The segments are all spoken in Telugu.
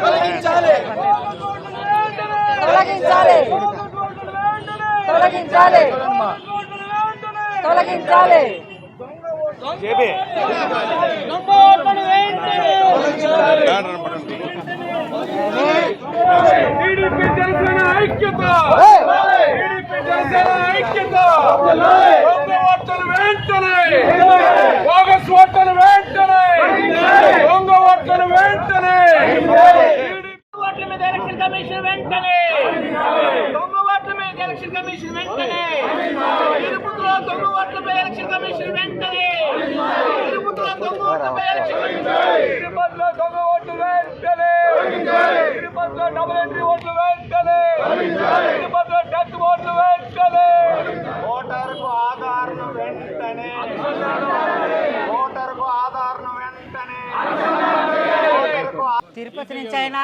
తొలగించాలి. తొలగించాలి. తొలగించాలి. తొలగించాలి. టీడీపీ జనసేన ఐక్యత. టీడీపీ జనసేన ఐక్యత వెంటనే. ఓట్లను వెంటనే దొంగ ఓట్లను వెంటనే ఓట్ల మీద ఎలక్షన్ కమిషన్ వెంటనే! దొంగ ఓట్ల ఎలక్షన్ కమిషన్ వెంటనే! తిరుపతిలో దొంగ ఓట్లపై ఎలక్షన్ కమిషన్ వెంటనే! తిరుపతిలో దొంగ ఓట్లపై ఎలక్షన్ కమిషన్ తిరుపతిలో దొంగ ఓట్లు వెంటనే! తిరుపతిలో డబుల్ ఎంట్రీ ఓట్లు వెంటనే! తిరుపతిలో డెత్ ఓట్లు వెంటనే! ఓటర్కు ఆధారం వెంటనే! ఓటర్కు ఆధారం వెంటనే! తిరుపతి నుంచి అయినా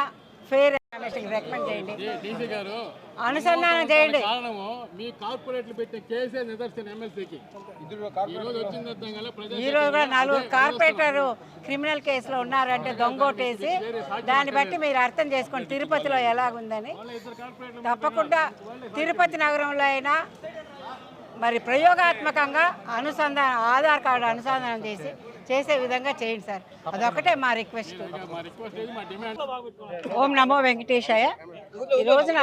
ఫేర్ రికమెండ్ చేయండి. డీసీ గారు అనుసంధానం చేయండి. కారణము మీ కార్పొరేట్లు పెట్టే కేసే నిదర్శన ఎమ్మెల్సీకి. ఈ రోజు నలుగురు కార్పొరేటర్ క్రిమినల్ కేసులో ఉన్నారంటే దొంగోటేసి దాన్ని బట్టి మీరు అర్థం చేసుకోండి తిరుపతిలో ఎలాగుందని తప్పకుండా తిరుపతి నగరంలో అయినా మరి ప్రయోగాత్మకంగా అనుసంధానం ఆధార్ కార్డు అనుసంధానం చేసి చేసే విధంగా చేయండి సార్. అదొకటే మా రిక్వెస్ట్. ఓం నమో వెంకటేశాయ. ఈ రోజున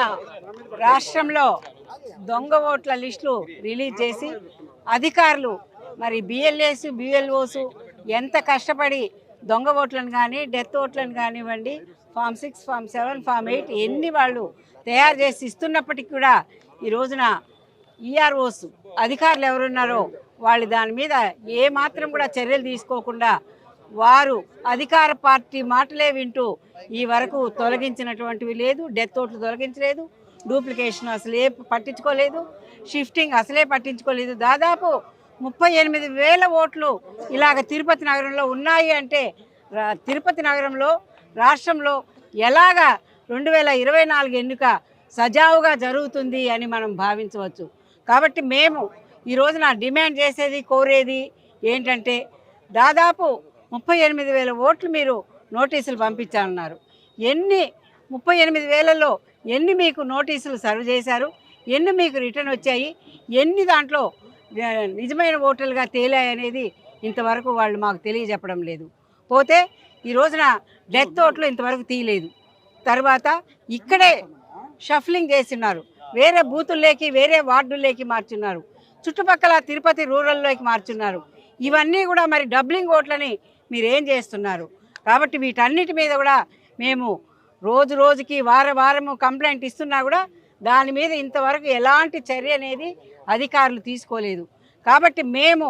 రాష్ట్రంలో దొంగ ఓట్ల లిస్టులు రిలీజ్ చేసి అధికారులు మరి బిఎల్ఏస్ బిఎల్ఓస్ ఎంత కష్టపడి దొంగ ఓట్లను కానీ డెత్ ఓట్లను కానివ్వండి form six form seven form eight ఎన్ని వాళ్ళు తయారు చేసి ఇస్తున్నప్పటికీ కూడా ఈ రోజున ఈఆర్ఓస్ అధికారులు ఎవరున్నారో వాళ్ళు దాని మీద ఏ మాత్రం కూడా చర్యలు తీసుకోకుండా వారు అధికార పార్టీ మాటలే వింటూ ఈ వరకు తొలగించినటువంటివి లేదు డెత్ ఓట్లు తొలగించలేదు డూప్లికేషన్ అసలే పట్టించుకోలేదు షిఫ్టింగ్ అసలే పట్టించుకోలేదు. దాదాపు ముప్పై ఎనిమిది వేల ఓట్లు ఇలాగ తిరుపతి నగరంలో ఉన్నాయి అంటే తిరుపతి నగరంలో రాష్ట్రంలో ఎలాగా రెండు వేల ఇరవై నాలుగు ఎన్నిక సజావుగా జరుగుతుంది అని మనం భావించవచ్చు. కాబట్టి మేము ఈ రోజున డిమాండ్ చేసేది కోరేది ఏంటంటే దాదాపు ముప్పై ఎనిమిది వేల ఓట్లు మీరు నోటీసులు పంపించాలన్నారు. ఎన్ని ముప్పై ఎనిమిది వేలలో ఎన్ని మీకు నోటీసులు సర్వ్ చేశారు ఎన్ని మీకు రిటర్న్ వచ్చాయి ఎన్ని దాంట్లో నిజమైన ఓటర్లుగా తేలాయనేది ఇంతవరకు వాళ్ళు మాకు తెలియజెప్పడం లేదు. పోతే ఈ రోజున డెత్ ఓట్లు ఇంతవరకు తీయలేదు. తర్వాత ఇక్కడే షఫ్లింగ్ చేస్తున్నారు. వేరే బూతుల్లోకి వేరే వార్డుల్లోకి మార్చున్నారు. చుట్టుపక్కల తిరుపతి రూరల్లోకి మార్చున్నారు. ఇవన్నీ కూడా మరి డబ్లింగ్ ఓట్లని మీరేం చేస్తున్నారు? కాబట్టి వీటన్నిటి మీద కూడా మేము రోజు రోజుకి వార వారము కంప్లైంట్ ఇస్తున్నా కూడా దాని మీద ఇంతవరకు ఎలాంటి చర్య అనేది అధికారులు తీసుకోలేదు. కాబట్టి మేము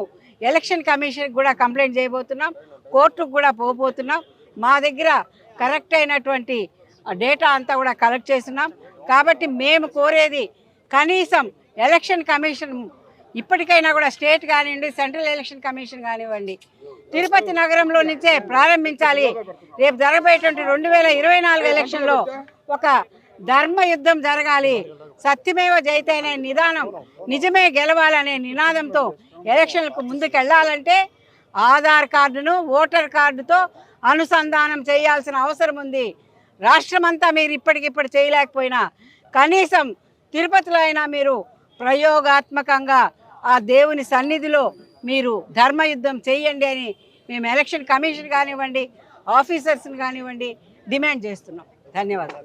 ఎలక్షన్ కమిషన్కి కూడా కంప్లైంట్ చేయబోతున్నాం కోర్టుకు కూడా పోబోతున్నాం మా దగ్గర కరెక్ట్ అయినటువంటి డేటా అంతా కూడా కలెక్ట్ చేస్తున్నాం. కాబట్టి మేము కోరేది కనీసం ఎలక్షన్ కమిషన్ ఇప్పటికైనా కూడా స్టేట్ కానివ్వండి సెంట్రల్ ఎలక్షన్ కమిషన్ కానివ్వండి తిరుపతి నగరంలో నుంచే ప్రారంభించాలి. రేపు జరగబోయేటువంటి రెండు వేల ఇరవై నాలుగు ఎలక్షన్లో ఒక ధర్మ యుద్ధం జరగాలి. సత్యమేవ జైతేనే నిదానం నిజమే గెలవాలనే నినాదంతో ఎలక్షన్లకు ముందుకెళ్ళాలంటే ఆధార్ కార్డును ఓటర్ కార్డుతో అనుసంధానం చేయాల్సిన అవసరం ఉంది. రాష్ట్రమంతా మీరు ఇప్పటికిప్పుడు చేయలేకపోయినా కనీసం తిరుపతిలో అయినా మీరు ప్రయోగాత్మకంగా ఆ దేవుని సన్నిధిలో మీరు ధర్మయుద్ధం చేయండి అని మేము ఎలక్షన్ కమిషన్ కానివ్వండి ఆఫీసర్స్ని కానివ్వండి డిమాండ్ చేస్తున్నాం. ధన్యవాదాలు.